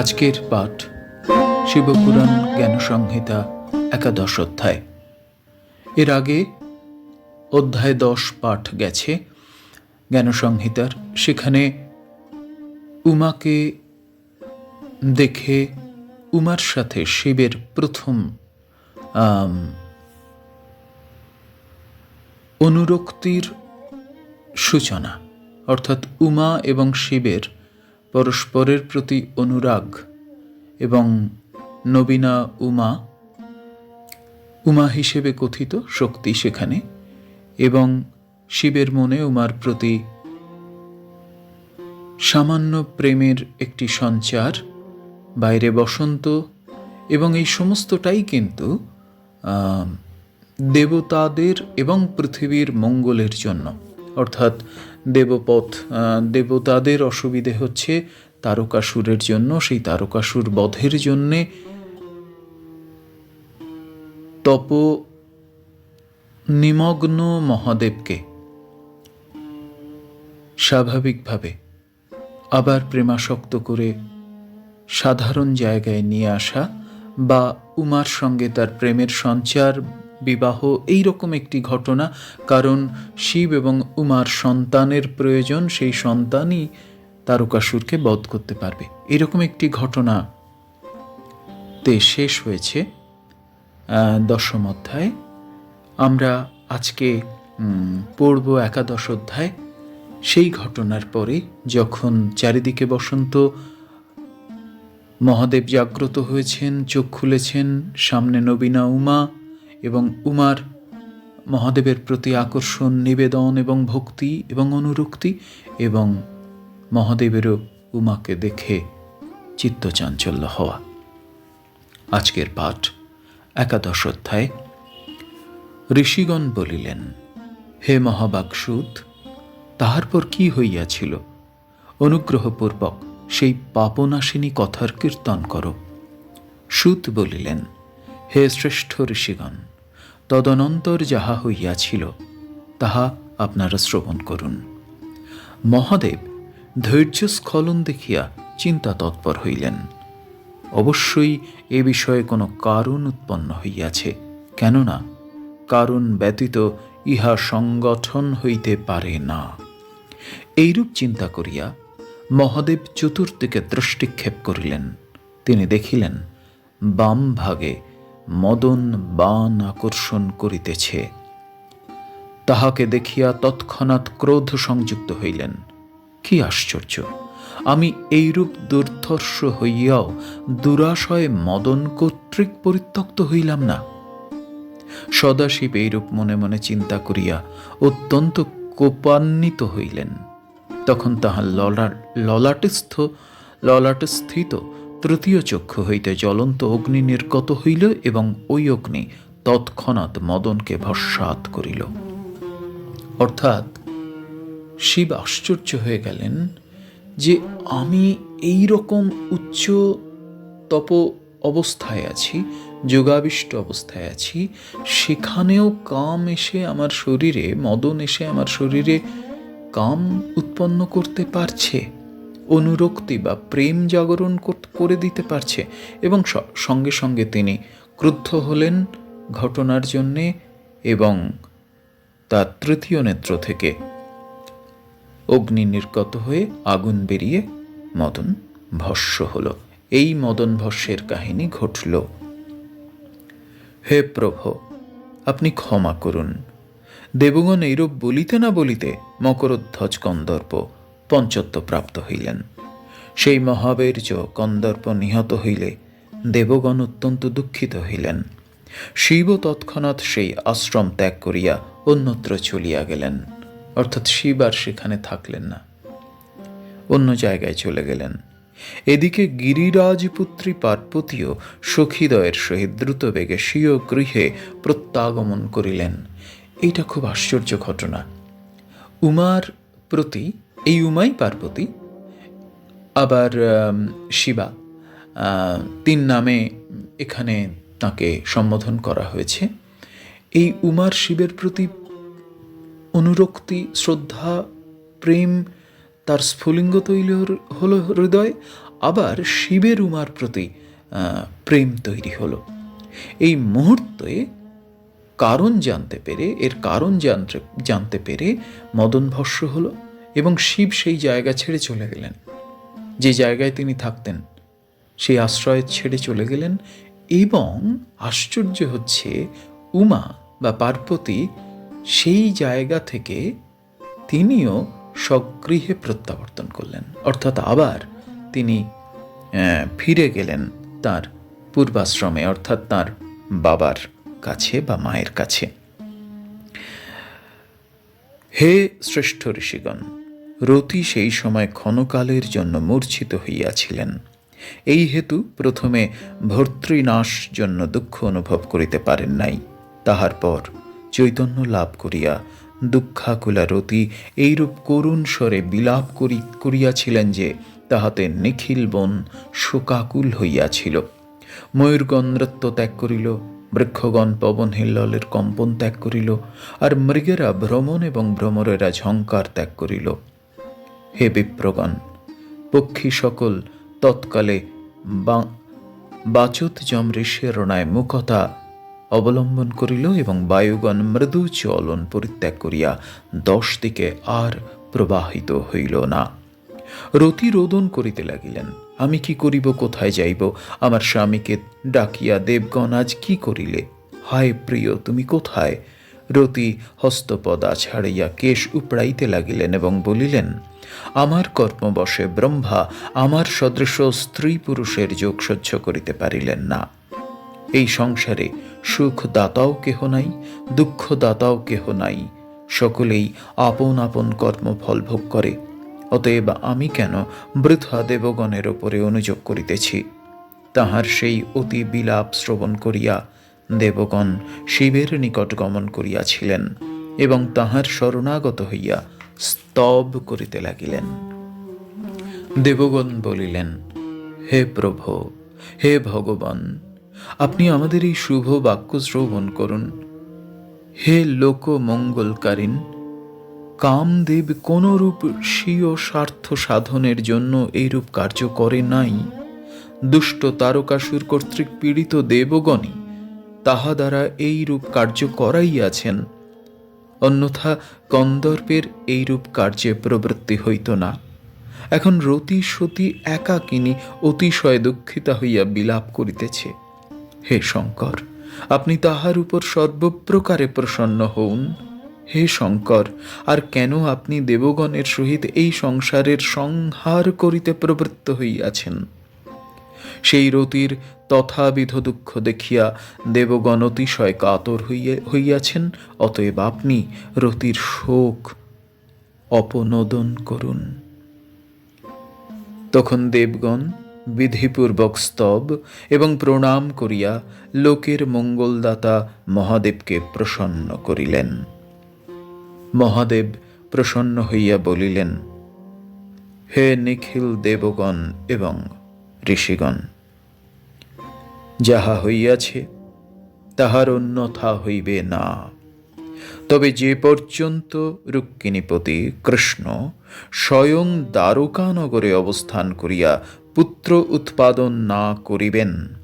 আজকের পাঠ, শিবপুরাণ জ্ঞান সংহিতা একাদশ অধ্যায়। এর আগে অধ্যায় দশ পাঠ গেছে জ্ঞান সংহিতার সেখানে উমাকে দেখে উমার সাথে শিবের প্রথম অনুরক্তির সূচনা, অর্থাৎ উমা এবং শিবের পরস্পরের প্রতি অনুরাগ এবং নবীনা উমা উমা হিসেবে কথিত শক্তি সেখানে এবং শিবের মনে উমার প্রতি সামান্য প্রেমের একটি সঞ্চার, বাইরে বসন্ত এবং এই সমস্তটাই কিন্তু দেবতাদের এবং পৃথিবীর মঙ্গলের জন্য। অর্থাৎ দেবপথ দেবতাদের অসুবিধে হচ্ছে তারকাসুরের জন্য, সেই তারকাসুর বধের জন্যে। তপ নিমগ্ন মহাদেবকে। স্বাভাবিকভাবে আবার প্রেমাসক্ত করে সাধারণ জায়গায় নিয়ে আসা বা উমার সঙ্গে তার প্রেমের সঞ্চার বিবাহ এই রকম একটি ঘটনা। কারণ শিব এবং উমার সন্তানের প্রয়োজন, সেই সন্তানই তারকাসুরকে বধ করতে পারবে। এরকম একটি ঘটনা তে শেষ হয়েছে। দশম অধ্যায়। আমরা আজকে পড়ব একাদশ অধ্যায়। সেই ঘটনার পরে যখন চারিদিকে বসন্ত, মহাদেব জাগ্রত হয়েছেন, চোখ খুলেছেন, সামনে নবীনা উমা এবং উমার মহাদেবের প্রতি আকর্ষণ, নিবেদন এবং ভক্তি এবং অনুরক্তি এবং মহাদেবেরও উমাকে দেখে চিত্তচাঞ্চল্য হওয়া। আজকের পাঠ একাদশ অধ্যায়। ঋষিগণ বলিলেন, হে মহাবাগসুদ তাহার পর কি হইয়াছিল? অনুগ্রহপূর্বক সেই পাপনাশিনী কথার কীর্তন করো। সুত বলিলেন, হে শ্রেষ্ঠ ঋষিগণ তদনন্তর যাহা হইয়াছিল, তাহা আপনারা শ্রবণ করুন। মহাদেব ধৈর্য স্খলন দেখিয়া চিন্তা তৎপর হইলেন। অবশ্যই এ বিষয়ে কোনো কারণ উৎপন্ন হইয়াছে, কেননা কারণ ব্যতীত ইহা সংগঠন হইতে পারে না। এইরূপ চিন্তা করিয়া মহাদেব চতুর্দিকে দৃষ্টিক্ষেপ করিলেন। তিনি দেখিলেন, বাম ভাগে মদন বান আকর্ষণ করিতেছে। তাহাকে দেখিয়া তৎক্ষণাৎ ক্রোধ সংযুক্ত হইলেন। কি আশ্চর্য! আমি এইরূপ দুর্ধর্ষ হইয়াও দুরাশয়ে মদন কর্তৃক পরিত্যক্ত হইলাম না। সদাশিব এইরূপ মনে মনে চিন্তা করিয়া অত্যন্ত কোপান্বিত হইলেন। তখন তাহার ললাট ললাটস্থ, ললাটস্থিত তৃতীয় চক্ষু হইতে জ্বলন্ত অগ্নি নির্গত হইল এবং ওই অগ্নি তৎক্ষণাৎ মদনকে ভস্মাত করিল। অর্থাৎ শিব আশ্চর্য হয়ে গেলেন যে আমি এই রকম উচ্চ তপ অবস্থায় আছি, যোগাবিষ্ট অবস্থায় আছি, সেখানেও কাম এসে আমার শরীরে, মদন এসে আমার শরীরে কাম উৎপন্ন করতে পারছে। অনুরক্তি বা প্রেম জাগরণ করে দিতে পারছে এবং সঙ্গে সঙ্গে তিনি ক্রুদ্ধ হলেন ঘটনার জন্যে এবং তার তৃতীয় নেত্র থেকে অগ্নি নির্গত হয়ে আগুন বেরিয়ে মদন ভস্য হল। এই মদন ভস্যের কাহিনী ঘটল। হে প্রভু, আপনি ক্ষমা করুন। দেবগণ এইরূপ বলিতে না বলিতে মকরধ্বজ কন্দর্প পঞ্চত্ব প্রাপ্ত হইলেন। সেই মহাবীর্য কন্দর্প নিহত হইলে দেবগণ অত্যন্ত দুঃখিত হইলেন। শিব তৎক্ষণাৎ সেই আশ্রম ত্যাগ করিয়া অন্যত্র চলিয়া গেলেন। অর্থাৎ শিব আর সেখানে থাকলেন না। অন্য জায়গায় চলে গেলেন। এদিকে গিরিরাজপুত্রী পার্বতীও সখীদয়ের সহিত দ্রুত বেগে স্বীয় গৃহে প্রত্যাগমন করিলেন। এটা খুব আশ্চর্য ঘটনা। উমার প্রতি এই উমাই পার্বতী, আবার শিবা তিন নামে এখানে তাকে সম্বোধন করা হয়েছে। এই উমার শিবের প্রতি অনুরক্তি, শ্রদ্ধা, প্রেম তার স্ফুলিঙ্গ তৈল হলো হৃদয়, আবার শিবের উমার প্রতি প্রেম তৈরি হলো। এই মুহূর্তে কারণ জানতে পেরে, এর কারণ জানতে জানতে পেরে মদন ভস্য হলো। এবং শিব সেই জায়গা ছেড়ে চলে গেলেন। যে জায়গায় তিনি থাকতেন, সেই আশ্রয় ছেড়ে চলে গেলেন এবং আশ্চর্য হচ্ছে, উমা বা পার্বতী সেই জায়গা থেকে তিনিও স্বগৃহে প্রত্যাবর্তন করলেন। অর্থাৎ আবার তিনি ফিরে গেলেন তার পূর্বাশ্রমে, অর্থাৎ তার বাবার কাছে বা মায়ের কাছে। হে শ্রেষ্ঠ ঋষিগণ রতি সেই সময় ক্ষণকালের জন্য মূর্ছিত হইয়াছিলেন। এই হেতু প্রথমে ভর্তৃনাশ জন্য দুঃখ অনুভব করিতে পারেন নাই। তাহার পর চৈতন্য লাভ করিয়া দুঃখাকুলা রতি এইরূপ করুণ স্বরে বিলাপ করি, করিয়াছিলেন যে তাহাতে নিখিল বন শোকাকুল হইয়াছিল। ময়ূরগণ নৃত্য ত্যাগ করিল, বৃক্ষগণ পবন হিল্ললের কম্পন ত্যাগ করিল, আর মৃগেরা ভ্রমণ এবং ভ্রমরেরা ঝঙ্কার ত্যাগ করিল। হে বিপ্রগণ, পক্ষী সকল তৎকালে বাচত যম ঋষের রণায় মুখতা অবলম্বন করিল এবং বায়ুগণ মৃদু চলন পরিত্যাগ করিয়া দশ দিকে আর প্রবাহিত হইল না। রতি রোদন করিতে লাগিলেন, আমি কি করিব, কোথায় যাইব? আমার স্বামীকে ডাকিয়া দেবগণ আজ কি করিলে? হায় প্রিয়, তুমি কোথায়? রতি হস্তপদা ছাড়িয়া কেশ উপড়াইতে লাগিলেন এবং বলিলেন, আমার কর্মবশে ব্রহ্মা আমার সদৃশ স্ত্রী পুরুষের যোগ সহ্য করিতে পারিলেন না। এই সংসারে সুখ দাতাও কেহ নাই দুঃখ দাতাও কেহ নাই। সকলেই আপন আপন কর্মফল ভোগ করে। অতএব আমি কেন বৃথা দেবগণের ওপরে অনুযোগ করিতেছি? তাহার সেই অতি বিলাপ শ্রবণ করিয়া দেবগণ শিবের নিকট গমন করিয়াছিলেন এবং তাহার শরণাগত হইয়া স্তব করিতে লাগিলেন। দেবগণ বলিলেন, হে প্রভু, হে ভগবান, আপনি আমাদের এই শুভ বাক্য শ্রবণ করুন। হে লোক মঙ্গলকারীন কামদেব কোনরূপ স্বীয় স্বার্থ সাধনের জন্য এইরূপ কার্য করে নাই। দুষ্ট তারকাসুর কর্তৃক পীড়িত দেবগণই তাহা দ্বারা এইরূপ কার্য করাইয়াছেন। অন্যথা কন্দর্পের এইরূপ কার্যে প্রবৃত্তি হইত না। এখন রতি সতী একাকিনী অতিশয় দুঃখিতা হইয়া বিলাপ করিতেছে। হে শঙ্কর, আপনি তাহার উপর সর্বপ্রকারে প্রসন্ন হউন। হে শঙ্কর, আর কেন আপনি দেবগণের সহিত এই সংসারের সংহার করিতে প্রবৃত্ত হইয়াছেন? সেই রতির তথাবিধ দুঃখ দেখিয়া দেবগণ অতিশয় কাতর হইয়া, হইয়াছেন, অতএব আপনি রতির শোক অপনোদন করুন। তখন দেবগণ বিধিপূর্বক স্তব এবং প্রণাম করিয়া লোকের মঙ্গলদাতা মহাদেবকে প্রসন্ন করিলেন। মহাদেব প্রসন্ন হইয়া বলিলেন, হে নিখিল দেবগণ এবং ঋষিগণ, যাহা হইয়াছে তাহার অন্যথা হইবে না। তবে যে পর্যন্ত রুক্মিণীপতি কৃষ্ণ স্বয়ং দ্বারকানগরে অবস্থান করিয়া পুত্র উৎপাদন না করিবেন,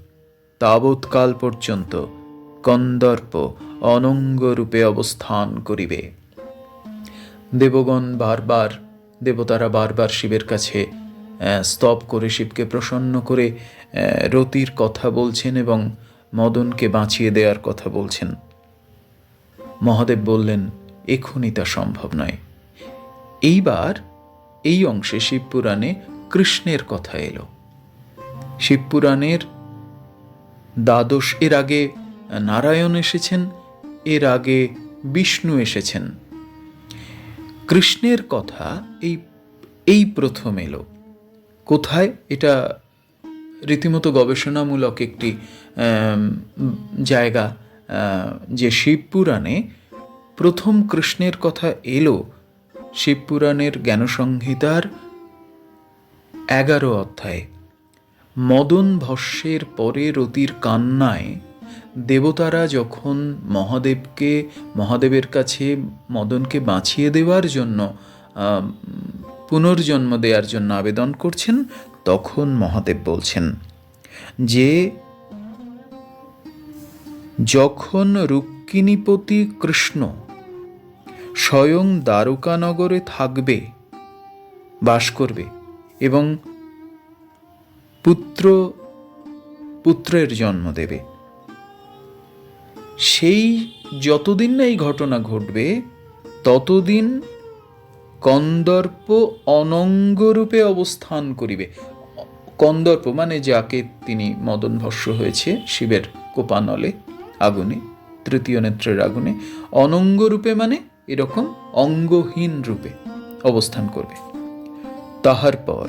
তাবৎকাল পর্যন্ত কন্দর্প অনঙ্গরূপে অবস্থান করিবে। দেবগণ বারবার, দেবতারা বারবার শিবের কাছে স্তব করে শিবকে প্রসন্ন করে রতির কথা বলছেন এবং মদনকে বাঁচিয়ে দেওয়ার কথা বলছেন। মহাদেব বললেন, এখনই তা সম্ভব নয়। এইবার এই অংশে শিবপুরাণে কৃষ্ণের কথা এলো। শিবপুরাণের দ্বাদশ, এর আগে নারায়ণ এসেছেন, এর আগে বিষ্ণু এসেছেন। কৃষ্ণের কথা এই এই প্রথম এলো। কোথায়? এটা রীতিমতো গবেষণামূলক একটি জায়গা যে শিবপুরাণে প্রথম কৃষ্ণের কথা এলো। শিবপুরাণের জ্ঞানসংহিতার এগারো অধ্যায়ে। মদন ভস্যের পরে রতির কান্নায় দেবতারা যখন মহাদেবকে, মহাদেবের কাছে মদনকে বাঁচিয়ে দেওয়ার জন্য পুনর্জন্ম দেওয়ার জন্য আবেদন করছেন, তখন মহাদেব বলছেন, যে যখন রুক্মিণীপতি কৃষ্ণ স্বয়ং দ্বারকানগরে থাকবে, বাস করবে এবং পুত্র, পুত্রের জন্ম দেবে, সেই যতদিন না এই ঘটনা ঘটবে, ততদিন কন্দর্প অনঙ্গরূপে অবস্থান করিবে। কন্দর্প মানে যাকে তিনি মদন ভস্য হয়েছে, শিবের কোপানলে, আগুনে, তৃতীয় নেত্রের আগুনে। অনঙ্গ রূপে মানে এরকম অঙ্গহীন রূপে অবস্থান করবে। তাহার পর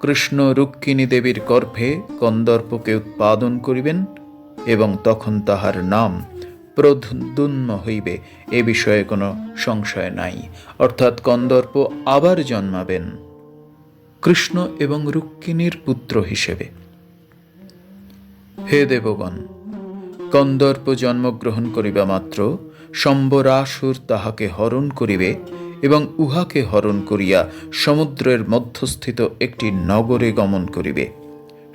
কৃষ্ণ রুক্মিণী দেবীর গর্ভে কন্দর্পকে উৎপাদন করিবেন এবং তখন তাহার নাম প্রদ্যুন্ম হইবে, এ বিষয়ে কোনো সংশয় নাই। অর্থাৎ কন্দর্প আবার জন্মাবেন। কৃষ্ণ এবং রুক্মিণীর পুত্র হিসেবে। হে দেবগণ, কন্দর্প জন্মগ্রহণ করিবা মাত্র, সম্বরাসুর তাহাকে হরণ করিবে এবং উহাকে হরণ করিয়া সমুদ্রের মধ্যস্থিত একটি নগরে গমন করিবে।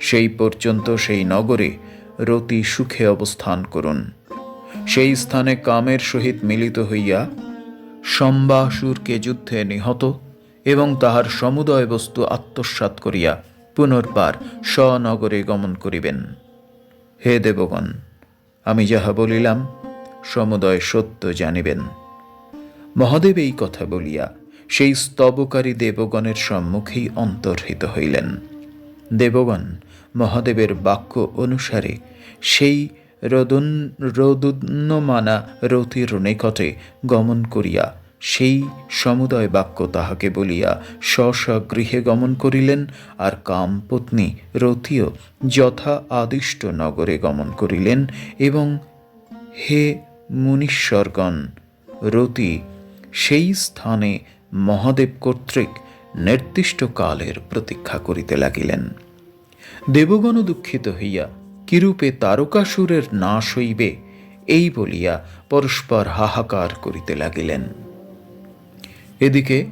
সেই পর্যন্ত সেই নগরে রতি সুখে অবস্থান করুন। সেই স্থানে কামের সহিত মিলিত হইয়া সম্বাসুরকে যুদ্ধে নিহত এবং তাহার সমুদয় বস্তু আত্মসাৎ করিয়া পুনর্বার স্বনগরে গমন করিবেন। হে দেবগণ, আমি যাহা বলিলাম, সমুদয় সত্য জানিবেন। মহাদেব এই কথা বলিয়া সেই স্তবকারী দেবগণের সম্মুখেই অন্তর্হিত হইলেন। দেবগণ, মহাদেবের বাক্য অনুসারে সেই রদুন, রদুন্নমানা রতির নিকটে গমন করিয়া সেই সমুদয় বাক্য তাহাকে বলিয়া স্ব গৃহে গমন করিলেন আর কামপত্নী রতিও যথা আদিষ্ট নগরে গমন করিলেন এবং হে মুনীশ্বরগণ, রতি সেই স্থানে মহাদেব কর্তৃক নির্দিষ্ট কালের প্রতীক্ষা করিতে লাগিলেন। দেবগণ দুঃখিত হইয়া কিরূপে তারকাসুরের নাশ হইবে? এই বলিয়া পরস্পর হাহাকার করিতে লাগিলেন। এদিকে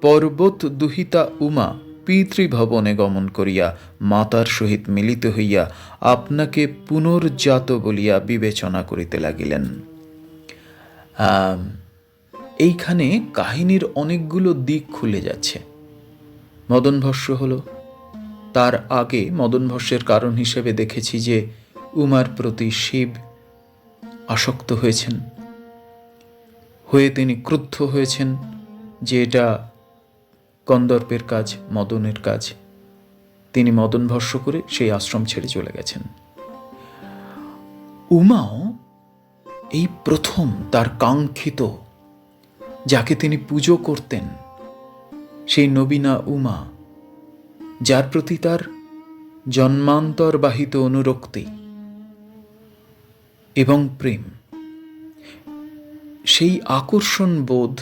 পর্বত দুহিতা উমা পিতৃভবনে গমন করিয়া মাতার সহিত মিলিত হইয়া আপনাকে পুনর্জাত বলিয়া বিবেচনা করিতে লাগিলেন। এইখানে কাহিনীর অনেকগুলো দিক খুলে যাচ্ছে। মদনভস্য হলো তার আগে মদন মদনভস্যের কারণ হিসেবে দেখেছি যে উমার প্রতি শিব আসক্ত হয়েছেন। হয়ে তিনি ক্রুদ্ধ হয়েছেন, যে এটা কন্দর্পের কাজ, মদনের কাজ। তিনি মদন ভস্য করে সেই আশ্রম ছেড়ে চলে গেছেন। উমাও এই প্রথম তার কাঙ্ক্ষিত, যাকে তিনি পুজো করতেন, সেই নবীনা উমা যার প্রতি তার জন্মান্তরবাহিত অনুরক্তি এবং প্রেম, সেই আকর্ষণ বোধ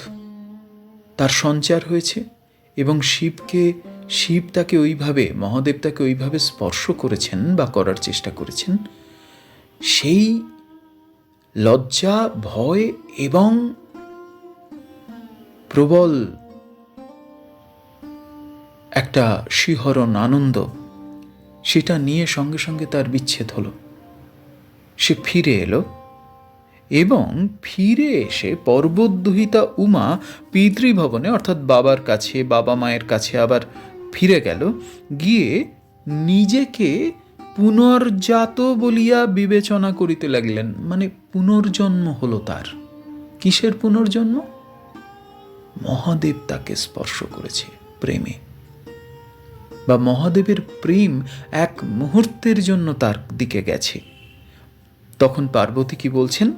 তার সঞ্চার হয়েছে এবং শিবকে, শিব তাকে ওইভাবে, মহাদেব তাকে ওইভাবে স্পর্শ করেছেন বা করার চেষ্টা করেছেন, সেই লজ্জা, ভয় এবং প্রবল একটা শিহরণ আনন্দ, সেটা নিয়ে সঙ্গে সঙ্গে তার বিচ্ছেদ হলো। সে ফিরে এলো এবং ফিরে এসে পর্বতদুহিতা উমা পিতৃভবনে, অর্থাৎ বাবার কাছে, বাবা মায়ের কাছে আবার ফিরে গেল, গিয়ে নিজেকে পুনর্জাত বলিয়া বিবেচনা করিতে লাগলেন। মানে পুনর্জন্ম হলো তার। কিসের পুনর্জন্ম? মহাদেব তাকে স্পর্শ করেছে প্রেমে। বা মহাদেবের প্রেম এক মুহূর্তের জন্য তার দিকে গেছে। তখন পার্বতী কি বলছেন?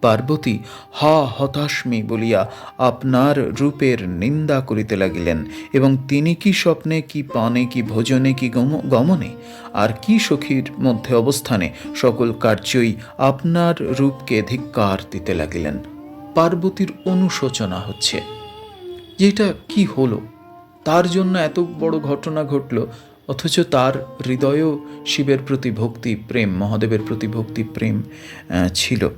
পার্বতী, হা হতাশমি বলিয়া আপনার রূপের নিন্দা করিতে লাগিলেন এবং তিনি কি স্বপ্নে, কি পানে, কি ভোজনে, কি গম- গমনে? আর কি সখীর মধ্যে অবস্থানে সকল কার্যই আপনার রূপকে ধিক্কার দিতে লাগিলেন? পার্বতীর অনুশোচনা হচ্ছে। যে এটা কি হলো? তার জন্য এত বড় ঘটনা ঘটল, অথচ তার হৃদয়েও শিবের প্রতি ভক্তি, প্রেম, মহাদেবের প্রতি ভক্তি, প্রেম ছিল।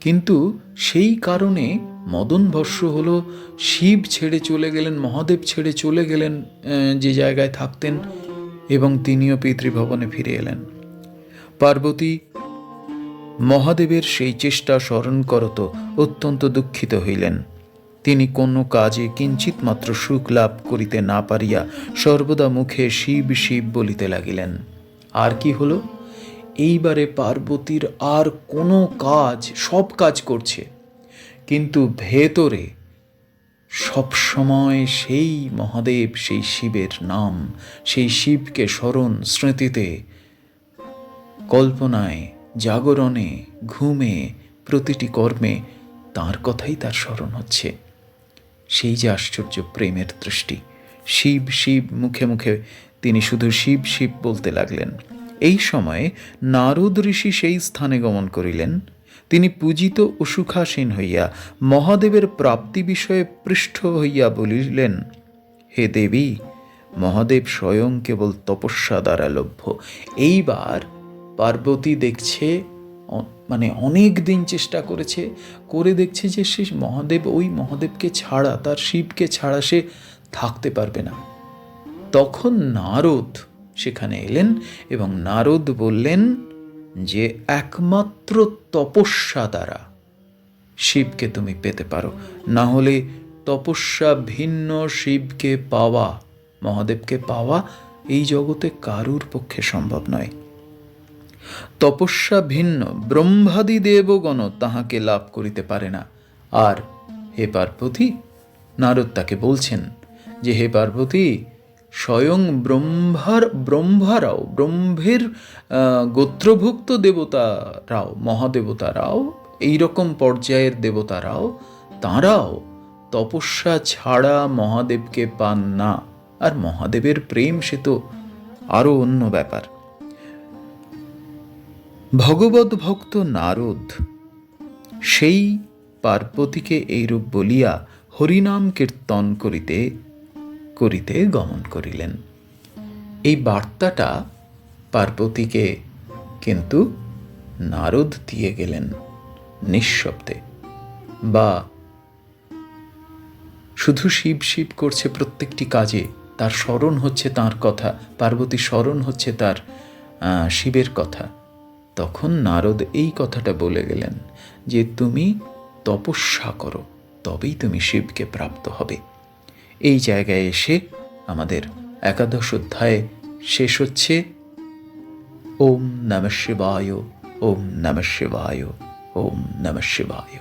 কিন্তু সেই কারণে মদন ভস্য হলো, শিব ছেড়ে চলে গেলেন, মহাদেব ছেড়ে চলে গেলেন যে জায়গায় থাকতেন এবং তিনিও পিতৃভবনে ফিরে এলেন। পার্বতী মহাদেবের সেই চেষ্টা স্মরণ করত, অত্যন্ত দুঃখিত হইলেন। তিনি কোনো কাজে কিঞ্চিত মাত্র সুখ লাভ করিতে না পারিয়া সর্বদা মুখে শিব শিব বলিতে লাগিলেন। আর কি হলো? এইবারে পার্বতীর আর কোনো কাজ, সব কাজ করছে। কিন্তু ভেতরে সবসময় সেই মহাদেব, সেই শিবের নাম, সেই শিবকে স্মরণ স্মৃতিতে কল্পনায়, জাগরণে, ঘুমে, প্রতিটি কর্মে তার কথাই তার স্মরণ হচ্ছে। সেই যে আশ্চর্য প্রেমের দৃষ্টি। শিব শিব, মুখে মুখে তিনি শুধু শিব শিব বলতে লাগলেন। এই সময়ে নারদ ঋষি সেই স্থানে গমন করিলেন। তিনি পূজিত ও সুখাসীন হইয়া মহাদেবের প্রাপ্তি বিষয়ে পৃষ্ঠ হইয়া বলিলেন, হে দেবী, মহাদেব স্বয়ং কেবল তপস্যা দ্বারা লভ্য। এইবার পার্বতী দেখছে মানে অনেক দিন চেষ্টা করেছে, করে দেখছে যে সে মহাদেব ওই মহাদেবকে ছাড়া, তার শিবকে ছাড়া সে থাকতে পারবে না। তখন নারদ সেখানে এলেন এবং নারদ বললেন যে, একমাত্র তপস্যা দ্বারা শিবকে তুমি পেতে পারো। না হলে তপস্যা ভিন্ন শিবকে পাওয়া, মহাদেবকে পাওয়া এই জগতে কারুর পক্ষে সম্ভব নয়। তপস্যা ভিন্ন, ব্রহ্মাদি দেবগণ তাহাকে লাভ করিতে পারে না। আর হে পার্বতী, নারদ তাকে বলছেন যে, হে পার্বতী, স্বয়ং ব্রহ্মার, ব্রহ্মারাও, ব্রহ্মের গোত্রভুক্ত দেবতারাও, মহাদেবতারাও, এইরকম পর্যায়ের দেবতারাও, তাঁরাও তপস্যা ছাড়া মহাদেবকে পান না। আর মহাদেবের প্রেম সে তো আরও অন্য ব্যাপার। ভগবত ভক্ত নারদ। সেই পার্বতীকে এইরূপ বলিয়া হরিনাম কীর্তন করিতে করিতে গমন করিলেন। এই বার্তাটা পার্বতীকে কিন্তু নারদ দিয়ে গেলেন নিঃশব্দে। বা শুধু শিব শিব করছে প্রত্যেকটি কাজে, তার স্মরণ হচ্ছে তার কথা পার্বতী স্মরণ হচ্ছে তার শিবের কথা। তখন নারদ এই কথাটা বলে গেলেন যে, তুমি তপস্যা করো, তবেই তুমি শিবকে প্রাপ্ত হবে। এই জায়গায় এসে আমাদের একাদশ অধ্যায় শেষ হচ্ছে। ওম নমঃ শিবায়, ওম নমঃ শিবায়, ওম নমঃ শিবায়।